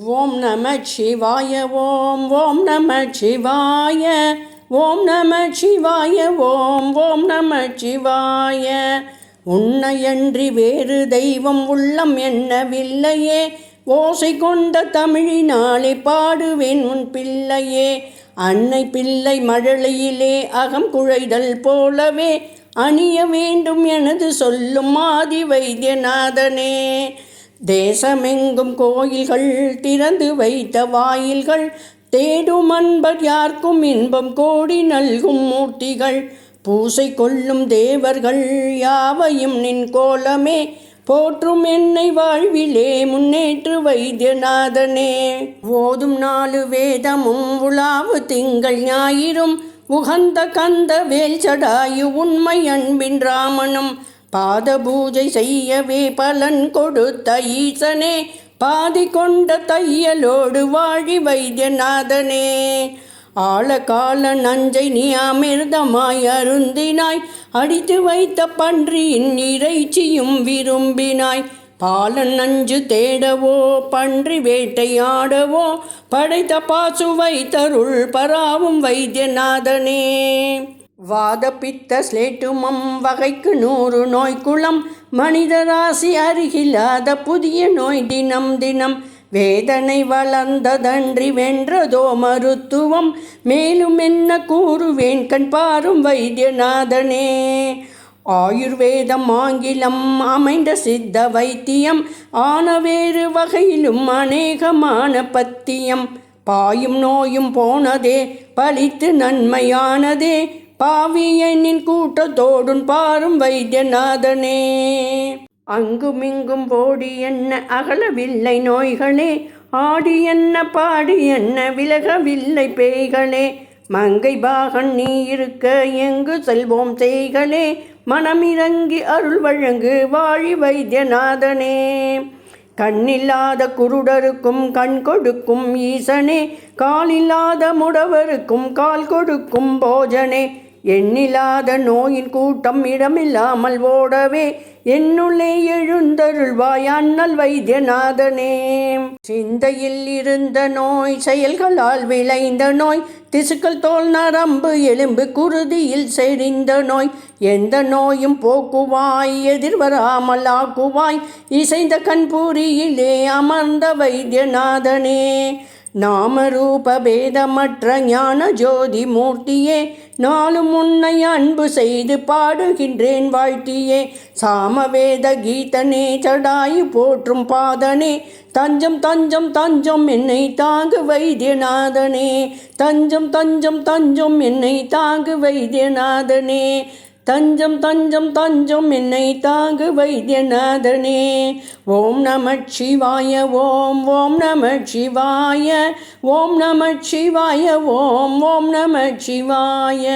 ஓம் நம சிவாய ஓம் ஓம் நம சிவாய ஓம் நம சிவாய ஓம் ஓம் நம சிவாய. உன்னையன்றி வேறு தெய்வம் உள்ளம் என்னவில்லையே. ஓசை கொண்ட தமிழினாலே பாடுவேன் உன் பிள்ளையே. அன்னை பிள்ளை மழலையிலே அகம் குழைதல் போலவே அணிய வேண்டும் எனது சொல்லும் ஆதி வைத்தியநாதனே தேசமெங்கும் கோயில்கள் திறந்து வைத்த வாயில்கள் தேடும் அன்பர் யார்க்கும் இன்பம் கோடி நல்கும் மூர்த்திகள். பூசை கொள்ளும் தேவர்கள் யாவையும் நின் கோலமே போற்றும் என்னை வாழ்விலே முன்னேற்று வைத்தியநாதனே. ஓதும் நாலு வேதமும் உலாவு திங்கள் ஞாயிறும் உகந்த கந்த வேல் சடாயு உண்மை அன்பின் ராமனும். பாத பூஜை செய்யவே பலன் கொடுத்த ஈசனே பாதி கொண்ட தையலோடு வாழி வைத்தியநாதனே. ஆழகால நஞ்சை நீ அமிர்தமாய் அருந்தினாய் அடித்து வைத்த பன்றியின் இறைச்சியும் விரும்பினாய். பாலன் நஞ்சு தேடவோ பன்றி வேட்டையாடவோ படைத்த பாசுவை தருள் பராவும் வைத்தியநாதனே. வாதப்பித்த ஸ்லேட்டுமம் வகைக்கு நூறு நோய்க்குளம் மனித ராசி அருகில்லாத புதிய நோய் தினம் தினம். வேதனை வளர்ந்ததன்றி வென்றதோ மருத்துவம் மேலும் என்ன கூறுவேன் கண் பாரும் வைத்தியநாதனே. ஆயுர்வேதம் ஆங்கிலம் அமைந்த சித்த வைத்தியம் ஆன வேறு வகையிலும் அநேகமான பத்தியம். பாயும் நோயும் போனதே பழித்து நன்மையானதே பாவியனின் கூட்டத்தோடும் பாரும் வைத்தியநாதனே. அங்குமிங்கும் போடி என்ன அகலவில்லை நோய்களே ஆடி என்ன பாடி என்ன விலகவில்லை பேய்களே. மங்கை பாகன் நீ இருக்க எங்கு செல்வோம் செய்களே மனமிறங்கி அருள் வழங்கு வாழி வைத்தியநாதனே. கண்ணில்லாத குருடருக்கும் கண் கொடுக்கும் ஈசனே காலில்லாத முடவருக்கும் கால் கொடுக்கும் போஜனே. எண்ணில்லாத நோயின் கூட்டம் இடமில்லாமல் ஓடவே என்னுள்ளே எழுந்தருள்வாயான் நல் வைத்தியநாதனே. சிந்தையில் இருந்த நோய் செயல்களால் விளைந்த நோய் திசுக்கள் தோல் நரம்பு எலும்பு குருதியில் செறிந்த நோய் எந்த நோயும் போக்குவாய் எதிர்வராமல் ஆக்குவாய் இசைந்த கண்பூரியிலே அமர்ந்த வைத்தியநாதனே. நாமரூபபேதமற்ற ஞான ஜோதி மூர்த்தியே நாளும் உன்னை அன்பு செய்து பாடுகின்றேன் வாழ்த்தியே. சாமவேத கீதனே சடாயு போற்றும் பாதனே தஞ்சம் தஞ்சம் தஞ்சம் என்னை தாங்கு வைத்தியநாதனே. தஞ்சம் தஞ்சம் தஞ்சம் என்னை தாங்கு வைத்தியநாதனே. தஞ்சம் தஞ்சம் தஞ்சம் என்னை தாங்கு வைத்தியநாதனே. ஓம் நம சிவாய ஓம் ஓம் நம சிவாய ஓம் நம சிவாய ஓம் ஓம் நம சிவாய.